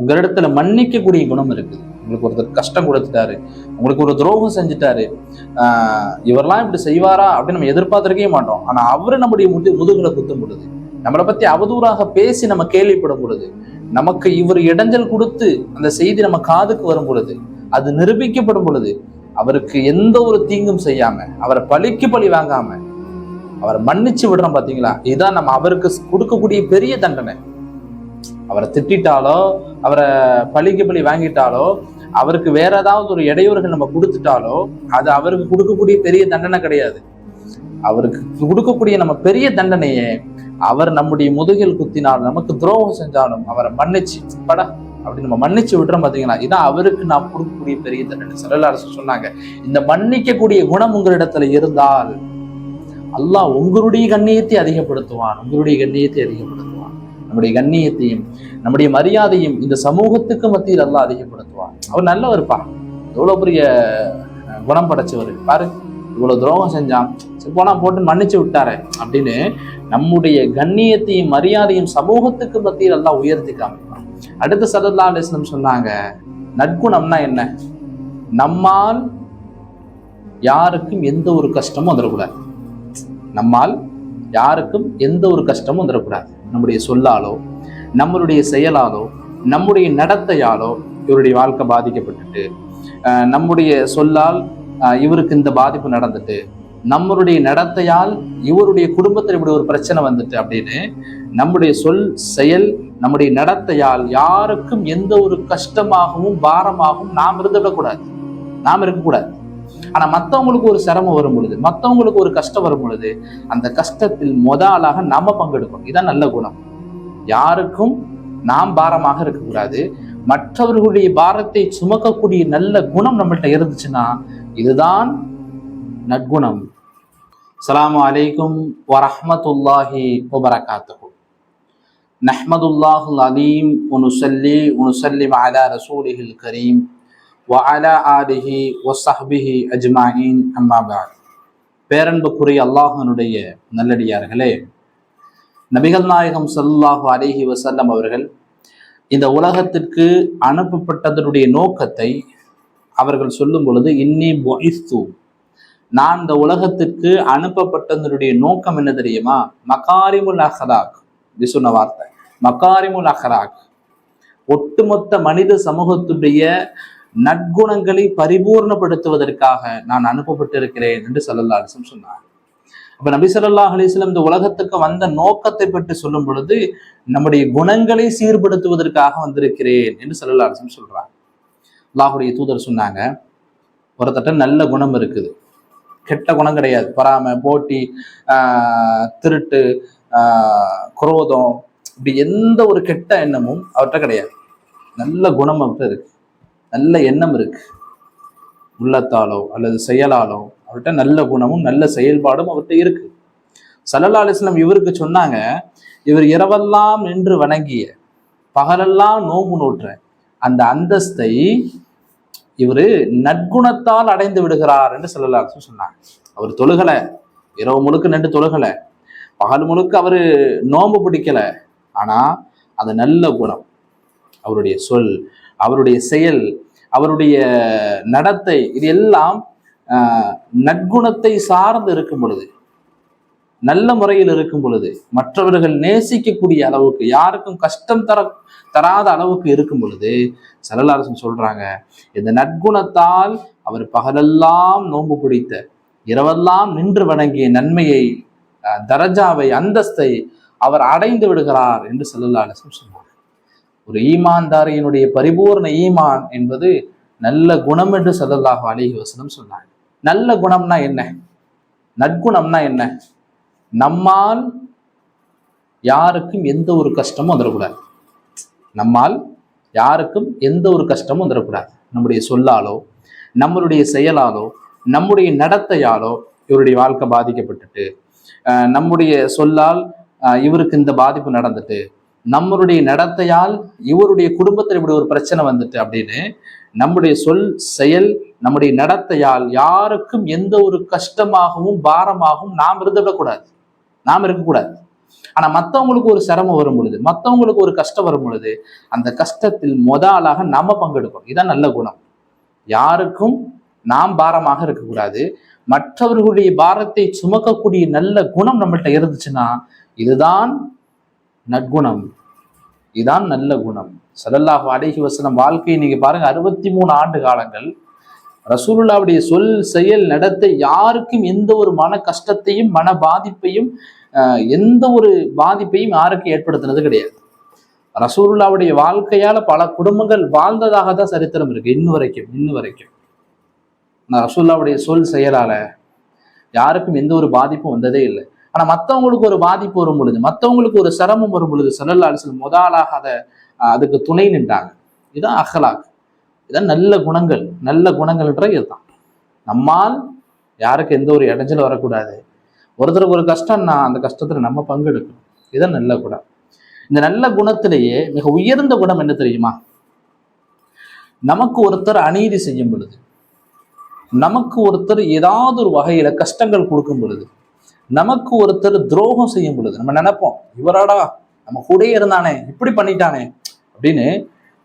உங்களிடத்துல மன்னிக்கக்கூடிய குணம் இருக்குது உங்களுக்கு ஒருத்தர் கஷ்டம் கொடுத்துட்டாரு உங்களுக்கு ஒரு துரோகம் செஞ்சுட்டாரு ஆஹ் இவரெல்லாம் இப்படி செய்வாரா அப்படின்னு நம்ம எதிர்பார்த்திருக்கவே மாட்டோம். ஆனா அவரு நம்முடைய முது முதுகுல குத்தும் பொழுது நம்மளை பத்தி அவதூறாக பேசி நம்ம கேள்விப்படும் பொழுது நமக்கு இவர் இடைஞ்சல் கொடுத்து அந்த செய்தி நம்ம காதுக்கு வரும் பொழுது அது நிரூபிக்கப்படும் பொழுது அவருக்கு எந்த ஒரு தீங்கும் செய்யாம அவரை பழிக்கு பழி வாங்காம அவரை மன்னிச்சு விடுறோம் பாத்தீங்களா? இதுதான் நம்ம அவருக்கு கொடுக்கக்கூடிய பெரிய தண்டனை. அவரை திட்டாலோ அவரை பழிக்கு பழி வாங்கிட்டாலோ அவருக்கு வேற ஏதாவது ஒரு இடையூறுகள் நம்ம கொடுத்துட்டாலோ அது அவருக்கு கொடுக்கக்கூடிய பெரிய தண்டனை கிடையாது. அவருக்கு கொடுக்கக்கூடிய நம்ம பெரிய தண்டனையே அவர் நம்முடைய முதுகில் குத்தினாலும் நமக்கு துரோகம் செஞ்சாலும் அவரை மன்னிச்சு படா அப்படி நம்ம மன்னிச்சு விடுறோம் பாத்தீங்களா? இதான் அவருக்கு நாம் கொடுக்கக்கூடிய பெரிய தண்டனை. செல்லலாரசு சொன்னாங்க இந்த மன்னிக்கக்கூடிய குணம் உங்களிடத்துல இருந்தால் அல்லாஹ் உங்களுடைய கண்ணியத்தை அதிகப்படுத்துவான் உங்களுடைய கண்ணியத்தை அதிகப்படுத்துவான். நம்முடைய கண்ணியத்தையும் நம்முடைய மரியாதையும் இந்த சமூகத்துக்கு மத்தியில் எல்லாம் அதிகப்படுத்துவார் அவர் நல்லவர்ப்பா. எவ்வளோ பெரிய குணம் படைச்சவர் பாரு இவ்வளவு துரோகம் செஞ்சான். சரி போனா போட்டு மன்னிச்சு விட்டாரு அப்படின்னு நம்முடைய கண்ணியத்தையும் மரியாதையும் சமூகத்துக்கு மத்தியில் எல்லாம் உயர்த்தி காமிப்பான் அடுத்து சல்லா அலிஸ்லம் சொன்னாங்க நற்குணம்னா என்ன? நம்மால் யாருக்கும் எந்த ஒரு கஷ்டமும் வந்துடக்கூடாது. நம்மால் யாருக்கும் எந்த ஒரு கஷ்டமும் வந்துடக்கூடாது. நம்முடைய சொல்லாலோ நம்மளுடைய செயலாலோ நம்முடைய நடத்தையாலோ இவருடைய வாழ்க்கை பாதிக்கப்பட்டுட்டு நம்முடைய சொல்லால் இவருக்கு இந்த பாதிப்பு நடந்துட்டு நம்மளுடைய நடத்தையால் இவருடைய குடும்பத்தில் இப்படி ஒரு பிரச்சனை வந்துட்டு அப்படின்னு நம்முடைய சொல் செயல் நம்முடைய நடத்தையால் யாருக்கும் எந்த ஒரு கஷ்டமாகவும் பாரமாகவும் நாம் இருந்துவிடக்கூடாது நாம் இருக்கக்கூடாது. ஆனா மத்தவங்களுக்கு ஒரு சிரமம் வரும் பொழுது மத்தவங்களுக்கு ஒரு கஷ்டம் வரும் பொழுது அந்த கஷ்டத்தில் முத ஆளாக நாம பங்கெடுக்கணும். இதுதான் நல்ல குணம். யாருக்கும் நாம் பாரமாக இருக்கக்கூடாது. மற்றவர்களுடைய பாரத்தை சுமக்கக்கூடிய நல்ல குணம் நம்மள்கிட்ட இருந்துச்சுன்னா இதுதான் நற்குணம். அலாம் அலைக்கும் வரமத்துல்லாஹி வபரகாத்து நஹ்மதுல்லாஹுல் அலீம் உனுசல்லி உனுசல்லிம் அலா ரசூலிஹில் கரீம். வஅலா ஆலிஹி வஸஹ்பிஹி அஜ்மாயின் அம்மா பேரன்புக்குரிய அல்லாஹனுடைய நல்லடியார்களே நபிகள் நாயகம் சல்லாஹு அலிஹி வசல்லம் அவர்கள் இந்த உலகத்திற்கு அனுப்பப்பட்டதனுடைய நோக்கத்தை அவர்கள் சொல்லும் பொழுது இன்னி பொய்ஸ்து நான் இந்த உலகத்திற்கு அனுப்பப்பட்டதனுடைய நோக்கம் என்ன தெரியுமா? மகாரிமுல் அஹராக். இது சொன்ன வார்த்தை. மகாரிமுல் அஹராக். ஒட்டுமொத்த மனித சமூகத்துடைய நற்குணங்களை பரிபூர்ணப்படுத்துவதற்காக நான் அனுப்பப்பட்டிருக்கிறேன் என்று சல்லல்லா அலிஸ்லம் சொன்னார். அப்ப நபி ஸல்லல்லாஹு அலிஸ்லம் இந்த உலகத்துக்கு வந்த நோக்கத்தை பற்றி சொல்லும் பொழுது நம்முடைய குணங்களை சீர்படுத்துவதற்காக வந்திருக்கிறேன் என்று சல்லல்லா அலிஸ்லம் சொல்றாங்க அல்லாஹுடைய தூதர் சொன்னாங்க ஒருத்தட்ட நல்ல குணம் இருக்குது. கெட்ட குணம் கிடையாது. பொறாமை போட்டி ஆஹ் திருட்டு ஆஹ் குரோதம் இப்படி எந்த ஒரு கெட்ட எண்ணமும் அவர்கிட்ட கிடையாது. நல்ல குணம் அவர்கிட்ட இருக்கு. நல்ல எண்ணம் இருக்கு. உள்ளத்தாலோ அல்லது செயலாலோ அவர்கிட்ட நல்ல குணமும் நல்ல செயல்பாடும் அவர்கிட்ட இருக்கு. சல்லல்லா அலிஸ்லாம் இவருக்கு சொன்னாங்க இவர் இரவெல்லாம் நின்று வணங்கிய பகலெல்லாம் நோம்பு நோற்ற அந்த அந்தஸ்தை இவரு நற்குணத்தால் அடைந்து விடுகிறார் என்று சல்லல்லா அலிஸ்லாம் சொன்னாங்க. அவர் தொழுகலை இரவு முழுக்க நின்று தொழுகலை பகல் முழுக்க அவரு நோம்பு பிடிக்கல. ஆனா அது நல்ல குணம். அவருடைய சொல் அவருடைய செயல் அவருடைய நடத்தை இது எல்லாம் ஆஹ், நற்குணத்தை சார்ந்து இருக்கும் பொழுது நல்ல முறையில் இருக்கும் பொழுது மற்றவர்கள் நேசிக்கக்கூடிய அளவுக்கு யாருக்கும் கஷ்டம் தர தராத அளவுக்கு இருக்கும் பொழுது சரலாரசன் சொல்றாங்க இந்த நற்குணத்தால் அவர் பகலெல்லாம் நோன்பு பிடித்த இரவெல்லாம் நின்று வணங்கிய நன்மையை தரஜாவை அந்தஸ்தை அவர் அடைந்து விடுகிறார் என்று சல்லல்லாஹு சொன்னார் ஒரு ஈமான்தாரியினுடைய பரிபூர்ண ஈமான் என்பது நல்ல குணம் என்று சதல்லாஹு அலிஹி வசனம் சொன்னாங்க நல்ல குணம்னா என்ன? நற்குணம்னா என்ன? நம்மால் யாருக்கும் எந்த ஒரு கஷ்டமும் வந்துடக்கூடாது. நம்மால் யாருக்கும் எந்த ஒரு கஷ்டமும் வந்துடக்கூடாது. நம்முடைய சொல்லாலோ நம்மளுடைய செயலாலோ நம்முடைய நடத்தையாலோ இவருடைய வாழ்க்கை பாதிக்கப்பட்டுட்டு நம்முடைய சொல்லால் இவருக்கு இந்த பாதிப்பு நடந்துட்டு நம்மளுடைய நடத்தையால் இவருடைய குடும்பத்தில் இப்படி ஒரு பிரச்சனை வந்துட்டு அப்படின்னு நம்முடைய சொல் செயல் நம்முடைய நடத்தையால் யாருக்கும் எந்த ஒரு கஷ்டமாகவும் பாரமாகவும் நாம் இருந்துவிடக்கூடாது. நாம் இருக்கக்கூடாது. ஆனா மத்தவங்களுக்கு ஒரு சிரமம் வரும் பொழுது மத்தவங்களுக்கு ஒரு கஷ்டம் வரும் பொழுது அந்த கஷ்டத்தில் முத ஆளாக நம்ம பங்கெடுக்கணும். இதான் நல்ல குணம். யாருக்கும் நாம் பாரமாக இருக்கக்கூடாது. மற்றவர்களுடைய பாரத்தை சுமக்கக்கூடிய நல்ல குணம் நம்மள்கிட்ட இருந்துச்சுன்னா இதுதான் நற்குணம். இதுதான் நல்ல குணம். சலல்லாஹு அடைகி வசனம் வாழ்க்கையை நீங்க பாருங்க அறுபத்தி மூணு ஆண்டு காலங்கள். ரசூலுல்லாவுடைய சொல் செயல் நடத்தை யாருக்கும் எந்த ஒரு மன கஷ்டத்தையும் மன பாதிப்பையும் எந்த ஒரு பாதிப்பையும் யாருக்கும் ஏற்படுத்தினது கிடையாது. ரசூலுல்லாவுடைய வாழ்க்கையால பல குடும்பங்கள் வாழ்ந்ததாக தான் சரித்திரம் இருக்கு இன்னும் வரைக்கும் இன்னும் வரைக்கும். ரசூல்லாவுடைய சொல் செயலால யாருக்கும் எந்த ஒரு பாதிப்பும் வந்ததே இல்லை. ஆனா மத்தவங்களுக்கு ஒரு பாதிப்பு வரும் பொழுது மத்தவங்களுக்கு ஒரு சிரமம் வரும் பொழுது சல்லல்லா அலிஸ்லம் முதலாக அதை அதுக்கு துணை நின்றாங்க. இதுதான் அகலாக் இதான் நல்ல குணங்கள். நல்ல குணங்கள்ன்ற இதுதான். நம்மால் யாருக்கு எந்த ஒரு இடைஞ்சலும் வரக்கூடாது. ஒருத்தருக்கு ஒரு கஷ்டம்னா அந்த கஷ்டத்துல நம்ம பங்கெடுக்கணும். இதுதான் நல்ல குணம். இந்த நல்ல குணத்திலேயே மிக உயர்ந்த குணம் என்ன தெரியுமா? நமக்கு ஒருத்தர் அநீதி செய்யும் பொழுது நமக்கு ஒருத்தர் ஏதாவது ஒரு வகையில கஷ்டங்கள் கொடுக்கும் பொழுது நமக்கு ஒருத்தர் துரோகம் செய்யும் பொழுது நம்ம நினைப்போம் இவராடா நம்ம கூடயே இருந்தானே இப்படி பண்ணிட்டானே அப்படின்னு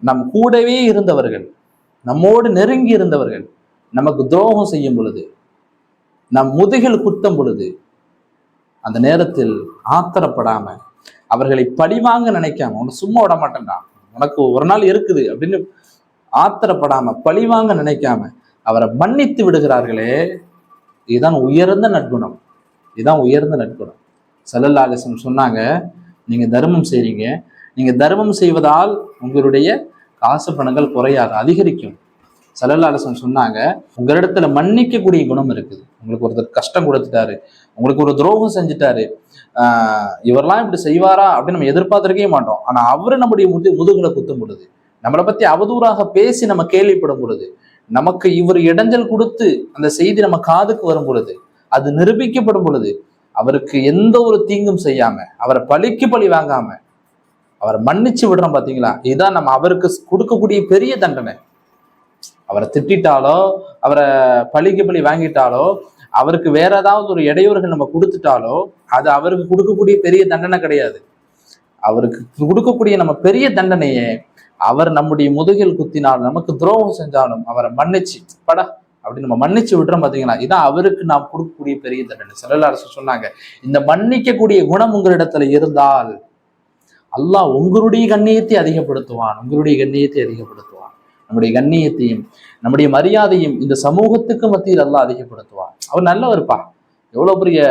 நம் கூடவே இருந்தவர்கள் நம்மோடு நெருங்கி இருந்தவர்கள் நமக்கு துரோகம் செய்யும் பொழுது நம் முதுகில் குத்தும் பொழுது அந்த நேரத்தில் ஆத்திரப்படாம அவர்களை பழிவாங்க நினைக்காம உன்னை சும்மா விட மாட்டேன்டா உனக்கு ஒரு நாள் இருக்குது அப்படின்னு ஆத்திரப்படாம பழிவாங்க நினைக்காம அவரை மன்னித்து விடுகிறார்களே இதுதான் உயர்ந்த நற்குணம். இதுதான் உயர்ந்த நற்குணம். சல்லல்லா சொன்னாங்க நீங்கள் தர்மம் செய்கிறீங்க நீங்கள் தர்மம் செய்வதால் உங்களுடைய காசு பணங்கள் குறையாது அதிகரிக்கும். சல்லல்லா சொன்னாங்க உங்களிடத்துல மன்னிக்கக்கூடிய குணம் இருக்குது. உங்களுக்கு ஒருத்தர் கஷ்டம் கொடுத்துட்டாரு உங்களுக்கு ஒரு துரோகம் செஞ்சுட்டாரு இவரெல்லாம் இப்படி செய்வாரா அப்படின்னு நம்ம எதிர்பார்த்திருக்கவே மாட்டோம். ஆனால் அவரு நம்முடைய முது முதுகுல குத்தும் பொழுது நம்மளை பற்றி அவதூறாக பேசி நம்ம கேள்விப்படும் பொழுது நமக்கு இவர் இடைஞ்சல் கொடுத்து அந்த செய்தி நம்ம காதுக்கு வரும் பொழுது அது நிரூபிக்கப்படும் பொழுது அவருக்கு எந்த ஒரு தீங்கும் செய்யாம அவரை பழிக்கு பழி வாங்காம அவரை மன்னிச்சு விடுறோம் பாத்தீங்களா? இதுதான் நம்ம அவருக்கு கொடுக்கக்கூடிய பெரிய தண்டனை. அவரை திட்டிட்டாலோ அவரை பழிக்கு பழி வாங்கிட்டாலோ அவருக்கு வேற ஏதாவது ஒரு இடையூறுகள் நம்ம கொடுத்துட்டாலோ அது அவருக்கு கொடுக்கக்கூடிய பெரிய தண்டனை கிடையாது. அவருக்கு கொடுக்கக்கூடிய நம்ம பெரிய தண்டனையே அவர் நம்முடைய முதுகில் குத்தினாலும் நமக்கு துரோகம் செஞ்சாலும் அவரை மன்னிச்சு படா அப்படி நம்ம மன்னிச்சு விடுறோம் பார்த்தீங்களா இதான் அவருக்கு நாம் கொடுக்கக்கூடிய பெரிய தண்டனை. செல்லல அரசு சொன்னாங்க இந்த மன்னிக்கக்கூடிய குணம் உங்களிடத்துல இருந்தால் அல்லாஹ் உங்களுடைய கண்ணியத்தை அதிகப்படுத்துவான். உங்களுடைய கண்ணியத்தை அதிகப்படுத்துவான். நம்முடைய கண்ணியத்தையும் நம்முடைய மரியாதையும் இந்த சமூகத்துக்கு மத்தியில் அல்லாஹ் அதிகப்படுத்துவான். அவர் நல்லவர்ப்பா எவ்வளவு பெரிய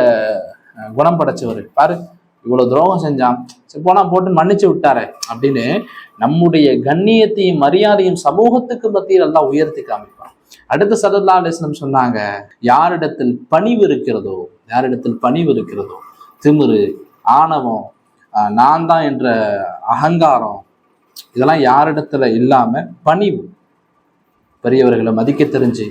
குணம் படைச்சவர். பாரு இவ்வளவு துரோகம் செஞ்சான். சரி போனா போட்டு மன்னிச்சு விட்டாரு அப்படின்னு நம்முடைய கண்ணியத்தையும் மரியாதையும் சமூகத்துக்கு மத்தியில் எல்லாம் உயர்த்தி காமி அடுத்த சல்லல்லா அலிஸ்லம் சொன்னாங்க யாரிடத்தில் பணிவு இருக்கிறதோ யாரிடத்தில் பணிவு இருக்கிறதோ திமிரு ஆணவம் நான் தான் என்ற அகங்காரம் இதெல்லாம் யாரிடத்துல இல்லாம பணிவு. பெரியவர்களை மதிக்க தெரிஞ்சு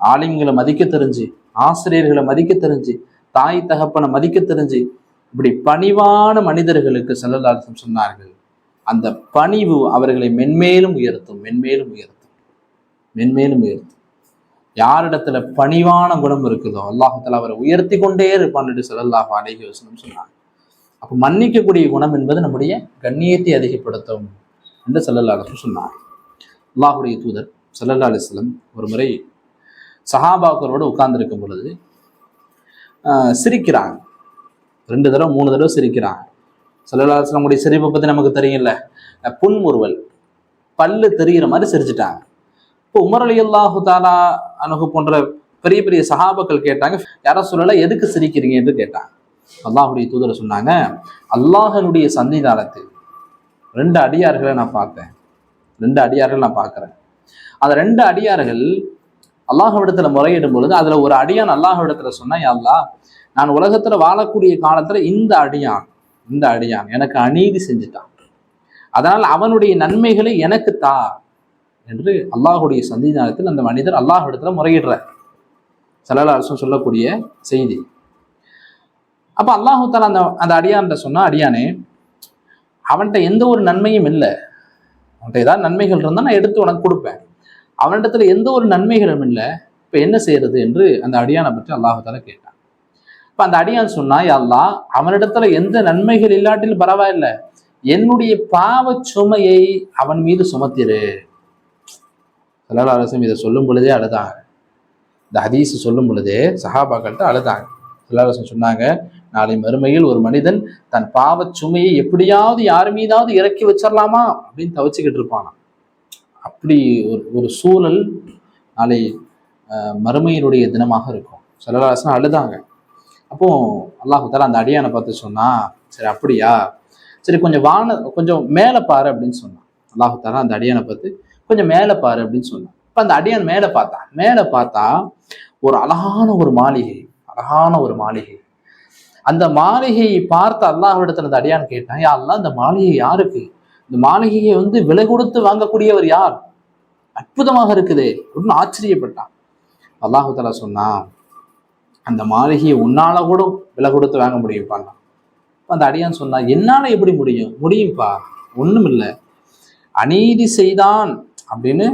ஆலிம்களை மதிக்க தெரிஞ்சு ஆசிரியர்களை மதிக்க தெரிஞ்சு தாய் தகப்பனை மதிக்க தெரிஞ்சு இப்படி பணிவான மனிதர்களுக்கு செல்லலாசம் சொன்னார்கள். அந்த பணிவு அவர்களை மென்மேலும் உயர்த்தும் மென்மேலும் உயர்த்தும் மென்மேலும் உயர்த்தும். யாரிடத்துல பணிவான குணம் இருக்குதோ அல்லாஹத்துல அவரை உயர்த்தி கொண்டே இருப்பான் என்று செல்லல்லாஹ் வசனம் சொன்னாங்க. அப்போ மன்னிக்கக்கூடிய குணம் என்பது நம்முடைய கண்ணியத்தை அதிகப்படுத்தும் என்று செல்லல்லாஹ் சொன்னார் அல்லாஹுடைய தூதர் சல்லல்லா அலிஸ்லம் ஒரு முறை சஹாபாக்களோடு உட்கார்ந்துருக்கும் பொழுது சிரிக்கிறாங்க. ரெண்டு தடவை மூணு தடவை சிரிக்கிறாங்க. சல்லல்லா அலிஸ்லமுடைய சிரிப்பை பற்றி நமக்கு தெரியும்ல? புன்முறுவல். பல்லு தெரிகிற மாதிரி சிரிச்சிட்டாங்க. இப்போ உமர் அலி அல்லாஹு தாலா அணுகு போன்ற பெரிய பெரிய சகாபக்கள் கேட்டாங்க யாரோ சொல்லல? எதுக்கு சிரிக்கிறீங்க? என்று கேட்டாங்க. அல்லாஹுடைய தூதர் சொன்னாங்க அல்லாஹனுடைய சன்னிதானத்தில் ரெண்டு அடியார்களை நான் பார்த்தேன். ரெண்டு அடியார்கள் நான் பார்க்குறேன். அந்த ரெண்டு அடியார்கள் அல்லாஹவிடத்தில் முறையிடும் பொழுது அதுல ஒரு அடியான் அல்லாஹவிடத்தில் சொன்னேன் "யா நான் உலகத்துல வாழக்கூடிய காலத்துல இந்த அடியான் இந்த அடியான் எனக்கு அநீதி செஞ்சுட்டான். அதனால் அவனுடைய நன்மைகளை எனக்கு தா. என்று அல்லாஹுடைய சந்திதானத்தில் அந்த மனிதர் அல்லாஹிடத்தில் முறையிடுறார். சல்லல்லா அரசும் சொல்லக்கூடிய செய்தி. அப்போ அல்லாஹு தாலா அந்த அந்த அடியான்ட்ட சொன்னா அடியானே அவன்கிட்ட எந்த ஒரு நன்மையும் இல்லை. அவன்கிட்ட ஏதாவது நன்மைகள் இருந்தால் நான் எடுத்து உனக்கு கொடுப்பேன். அவனிடத்துல எந்த ஒரு நன்மைகளும் இல்லை. இப்போ என்ன செய்யறது என்று அந்த அடியானை பற்றி அல்லாஹு தாலா கேட்டான். இப்போ அந்த அடியான் சொன்னா அல்லா அவனிடத்துல எந்த நன்மைகள் இல்லாட்டிலும் பரவாயில்ல. என்னுடைய பாவ சுமையை அவன் மீது சுமத்திரு. சலால் அரசம் இதை சொல்லும் பொழுதே அழுதாங்க. இந்த ஹதீஸ் சொல்லும் பொழுதே சஹாபாக்கள்கிட்ட அழுதாங்க. சலால் சொன்னாங்க நாளை மறுமையில் ஒரு மனிதன் தன் பாவ சுமையை எப்படியாவது யார் மீதாவது இறக்கி வச்சிடலாமா அப்படின்னு தவச்சுக்கிட்டு இருப்பானா அப்படி ஒரு ஒரு சூழல் நாளை மறுமையினுடைய தினமாக இருக்கும். சலலாசனம் அழுதாங்க. அப்போ அல்லாஹால அந்த அடியானை பார்த்து சொன்னா சரி அப்படியா? சரி கொஞ்சம் வான கொஞ்சம் மேலே பாரு அப்படின்னு சொன்னான். அல்லாஹால அந்த அடியானை பார்த்து கொஞ்சம் மேலே பாரு அப்படின்னு சொன்னான். இப்போ அந்த அடியான் மேலே பார்த்தான். மேலே பார்த்தா ஒரு அழகான ஒரு மாளிகை அழகான ஒரு மாளிகை. அந்த மாளிகையை பார்த்து அல்லாஹ்விடத்துல அந்த அடியான் கேட்டான் யா அல்லா இந்த மாளிகை யாருக்கு? இந்த மாளிகையை வந்து விலை கொடுத்து வாங்கக்கூடியவர் யார்? அற்புதமாக இருக்குது அப்படின்னு ஆச்சரியப்பட்டான். அல்லாஹு தலா அந்த மாளிகையை உன்னால கூட விலை கொடுத்து வாங்க முடியும்ப்பான் அந்த அடியான் சொன்னா என்னால எப்படி முடியும்? முடியும்ப்பா ஒண்ணும் இல்லை அநீதி செய்தான் அப்படின்னு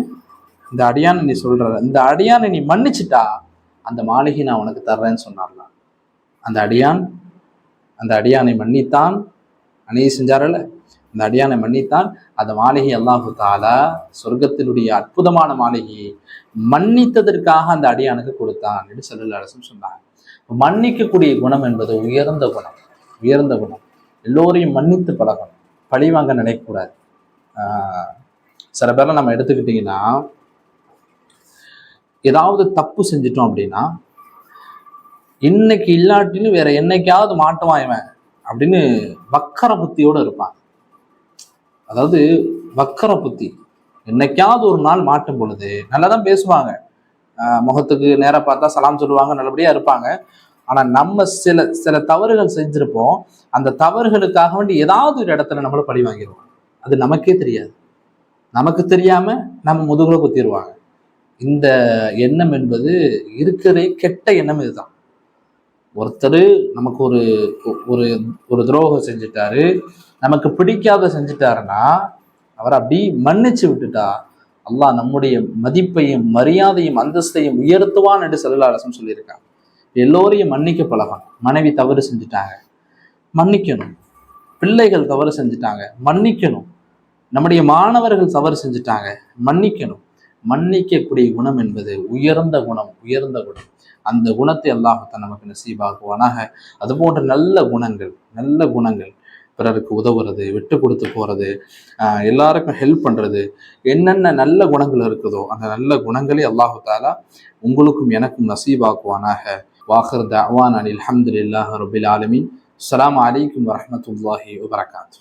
இந்த அடியான் நீ சொல்ற இந்த அடியானை நீ மன்னிச்சிட்டா அந்த மாளிகை நான் உனக்கு தர்றேன்னு சொன்னார்லாம் அந்த அடியான் அந்த அடியானை மன்னித்தான். அநீதி செஞ்சாரல்ல அந்த அடியானை மன்னித்தான். அந்த மாளிகை அல்லாஹு தாலா சொர்க்கத்தினுடைய அற்புதமான மாளிகையை மன்னித்ததற்காக அந்த அடியானுக்கு கொடுத்தான் என்று செல்லல் அரசும் சொன்னாங்க. மன்னிக்கக்கூடிய குணம் என்பது உயர்ந்த குணம் உயர்ந்த குணம். எல்லோரையும் மன்னித்து பழகணும். பழிவாங்க நினைக்கக்கூடாது. சில பேர்லாம் நம்ம எடுத்துக்கிட்டிங்கன்னா ஏதாவது தப்பு செஞ்சிட்டோம் அப்படின்னா இன்னைக்கு இல்லாட்டின்னு வேற என்னைக்காவது மாட்டுவான் இவன் அப்படின்னு வக்கர புத்தியோடு இருப்பான். அதாவது வக்கர புத்தி. என்னைக்காவது ஒரு நாள் மாட்டும் பொழுது நல்லா தான் பேசுவாங்க முகத்துக்கு நேராக பார்த்தா சலாம் சொல்லுவாங்க நல்லபடியாக இருப்பாங்க. ஆனால் நம்ம சில சில தவறுகள் செஞ்சுருப்போம். அந்த தவறுகளுக்காக வேண்டி ஏதாவது ஒரு இடத்துல நம்மளை பழி வாங்கிடுவோம் அது நமக்கே தெரியாது. நமக்கு தெரியாம நம்ம முதுகுல குத்திடுவாங்க இந்த எண்ணம் என்பது இருக்கிற கெட்ட எண்ணம் இதுதான். ஒருத்தர் நமக்கு ஒரு ஒரு ஒரு துரோகம் செஞ்சுட்டாரு நமக்கு பிடிக்காத செஞ்சுட்டாருன்னா அவர் அப்படி மன்னிச்சு விட்டுட்டா அல்லாஹ் நம்முடைய மதிப்பையும் மரியாதையும் அந்தஸ்தையும் உயர்த்துவான் என்று செல்லாலசம் சொல்லியிருக்காங்க. எல்லோரையும் மன்னிக்க பழகணும். மனைவி தவறு செஞ்சுட்டாங்க. மன்னிக்கணும். பிள்ளைகள் தவறு செஞ்சுட்டாங்க. மன்னிக்கணும். நம்முடைய மாணவர்கள் தவறு செஞ்சுட்டாங்க. மன்னிக்கணும். மன்னிக்கக்கூடிய குணம் என்பது உயர்ந்த குணம் உயர்ந்த குணம். அந்த குணத்தை அல்லாஹத்தை நமக்கு நசீபாக்குவானாக. அது போன்ற நல்ல குணங்கள் நல்ல குணங்கள். பிறருக்கு உதவுறது விட்டு கொடுத்து போகிறது எல்லாருக்கும் ஹெல்ப் பண்ணுறது என்னென்ன நல்ல குணங்கள் இருக்குதோ அந்த நல்ல குணங்களே அல்லாஹு தாலா உங்களுக்கும் எனக்கும் நசீபாக்குவானாக. வாஹர் தவான் அலி அலமதுல்லாஹ் ரபில் ஆலமின். அலாம் அலைக்கும் வரமத்துல்லாஹி வபரகாத்து